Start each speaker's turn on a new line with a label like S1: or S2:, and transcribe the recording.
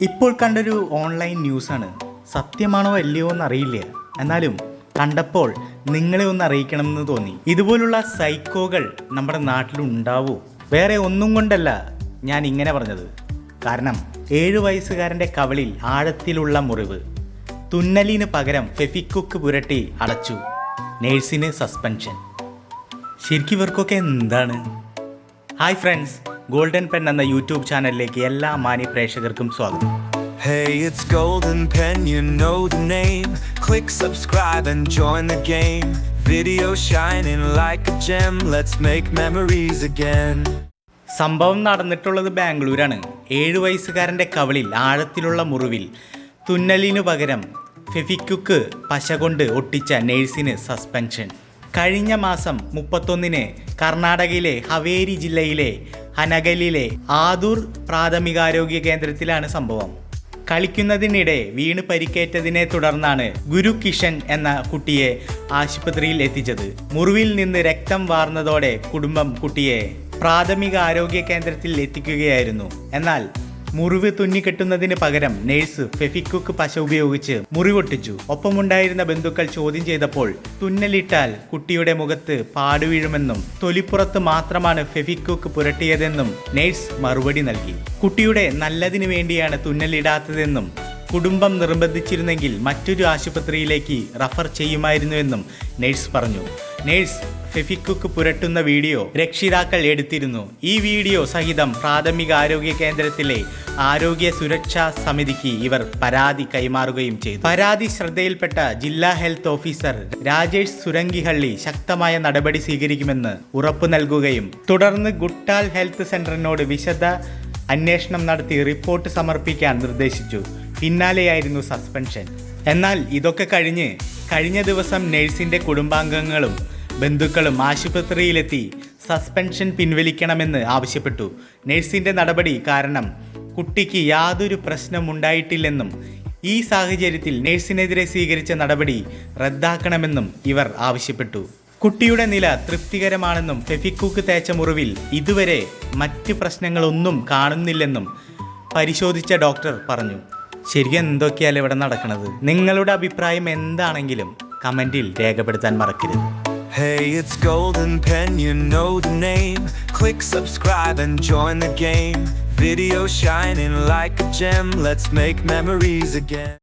S1: ഇപ്പോൾ കണ്ടൊരു ഓൺലൈൻ ന്യൂസാണ്. സത്യമാണോ അല്ലയോ എന്ന് അറിയില്ല എന്നാലും കണ്ടപ്പോൾ നിങ്ങളെ ഒന്ന് അറിയിക്കണമെന്ന് തോന്നി. ഇതുപോലുള്ള സൈക്കോകൾ നമ്മുടെ നാട്ടിലുണ്ടാവൂ. വേറെ ഒന്നും കൊണ്ടല്ല ഞാൻ ഇങ്ങനെ പറഞ്ഞത്. കാരണം ഏഴ് വയസ്സുകാരന്റെ കവളിൽ ആഴത്തിലുള്ള മുറിവ്. തുന്നലിന് പകരം ഫെഫിക്കുക്ക് പുരട്ടി അടച്ചു. നേഴ്സിന് സസ്പെൻഷൻ. ശരിക്കും ഇവർക്കൊക്കെ എന്താണ്? ഹായ് ഫ്രണ്ട്സ് ഗോൾഡൻ പെൻ എന്ന യൂട്യൂബ് ചാനലിലേക്ക് എല്ലാ മാന്യ പ്രേക്ഷകർക്കും സ്വാഗതം
S2: Hey, it's Golden Pen, you know the name. Click subscribe and join the game. Video shining like a gem, let's make memories again.
S1: സംഭവം നടന്നിട്ടുള്ളത് ബാംഗ്ലൂരാണ് ഏഴ് വയസ്സുകാരന്റെ കവളിൽ ആഴത്തിലുള്ള മുറിവിൽ തുന്നലിനു പകരം ഫെഫിക്കുക്ക് പശ കൊണ്ട് ഒട്ടിച്ച നേഴ്സിന് സസ്പെൻഷൻ കഴിഞ്ഞ മാസം മുപ്പത്തൊന്നിന് കർണാടകയിലെ ഹവേരി ജില്ലയിലെ ഹനഗലിലെ ആദൂർ പ്രാഥമികാരോഗ്യ കേന്ദ്രത്തിലാണ് സംഭവം. കളിക്കുന്നതിനിടെ വീണ് പരിക്കേറ്റതിനെ തുടർന്നാണ് ഗുരു കിഷൻ എന്ന കുട്ടിയെ ആശുപത്രിയിൽ എത്തിച്ചത്. മുറിവിൽ നിന്ന് രക്തം വാർന്നതോടെ കുടുംബം കുട്ടിയെ പ്രാഥമിക ആരോഗ്യ കേന്ദ്രത്തിൽ എത്തിക്കുകയായിരുന്നു. എന്നാൽ മുറിവ് തുന്നിക്കെട്ടുന്നതിന് പകരം നേഴ്സ് ഫെഫിക്കുക്ക് പശ ഉപയോഗിച്ച് മുറിവൊട്ടിച്ചു. ഒപ്പമുണ്ടായിരുന്ന ബന്ധുക്കൾ ചോദ്യം ചെയ്തപ്പോൾ തുന്നലിട്ടാൽ കുട്ടിയുടെ മുഖത്ത് പാടുവീഴുമെന്നും തൊലിപ്പുറത്ത് മാത്രമാണ് ഫെഫിക്കുക്ക് പുരട്ടിയതെന്നും നേഴ്സ് മറുപടി നൽകി. കുട്ടിയുടെ നല്ലതിനു വേണ്ടിയാണ് തുന്നലിടാത്തതെന്നും കുടുംബം നിർബന്ധിച്ചിരുന്നെങ്കിൽ മറ്റൊരു ആശുപത്രിയിലേക്ക് റഫർ ചെയ്യുമായിരുന്നുവെന്നും നേഴ്സ് പറഞ്ഞു. നേഴ്സ് ഫെഫിക്കുക്ക് പുരട്ടുന്ന വീഡിയോ രക്ഷിതാക്കൾ എടുത്തിരുന്നു. ഈ വീഡിയോ സഹിതം പ്രാഥമിക ആരോഗ്യ കേന്ദ്രത്തിലെ ആരോഗ്യ സുരക്ഷാ സമിതിക്ക് ഇവർ പരാതി കൈമാറുകയും ചെയ്തു. പരാതി ശ്രദ്ധയിൽപ്പെട്ട ജില്ലാ ഹെൽത്ത് ഓഫീസർ രാജേഷ് സുരങ്കിഹള്ളി ശക്തമായ നടപടി സ്വീകരിക്കുമെന്ന് ഉറപ്പു നൽകുകയും തുടർന്ന് ഗുട്ടാൽ ഹെൽത്ത് സെന്ററിനോട് വിശദ അന്വേഷണം നടത്തി റിപ്പോർട്ട് സമർപ്പിക്കാൻ നിർദ്ദേശിച്ചു. പിന്നാലെയായിരുന്നു സസ്പെൻഷൻ. എന്നാൽ ഇതൊക്കെ കഴിഞ്ഞ് കഴിഞ്ഞ ദിവസം നഴ്സിന്റെ കുടുംബാംഗങ്ങളും ബന്ധുക്കളും ആശുപത്രിയിലെത്തി സസ്പെൻഷൻ പിൻവലിക്കണമെന്ന് ആവശ്യപ്പെട്ടു. നഴ്സിന്റെ നടപടി കാരണം കുട്ടിക്ക് യാതൊരു പ്രശ്നമുണ്ടായിട്ടില്ലെന്നും ഈ സാഹചര്യത്തിൽ നഴ്സിനെതിരെ സ്വീകരിച്ച നടപടി റദ്ദാക്കണമെന്നും ഇവർ ആവശ്യപ്പെട്ടു. കുട്ടിയുടെ നില തൃപ്തികരമാണെന്നും ഫെഫിക്കൂക്ക് തേച്ച മുറിവിൽ ഇതുവരെ മറ്റ് പ്രശ്നങ്ങളൊന്നും കാണുന്നില്ലെന്നും പരിശോധിച്ച ഡോക്ടർ പറഞ്ഞു. ശരിക്കും എന്തൊക്കെയാലും ഇവിടെ നടക്കുന്നത് നിങ്ങളുടെ അഭിപ്രായം എന്താണെങ്കിലും കമന്റിൽ രേഖപ്പെടുത്താൻ മറക്കരുത്
S2: Hey, it's Golden Pen, you know the name. Click subscribe and join the game. Video shining like a gem, let's make memories again.